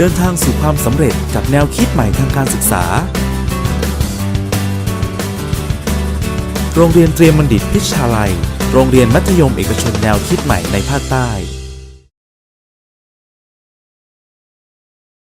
เดินทางสู่ความสำเร็จกับแนวคิดใหม่ทางการศึกษา โรงเรียนเตรียมบัณฑิตพิชาลัย โรงเรียนมัธยมเอกชนแนวคิดใหม่ในภาคใต้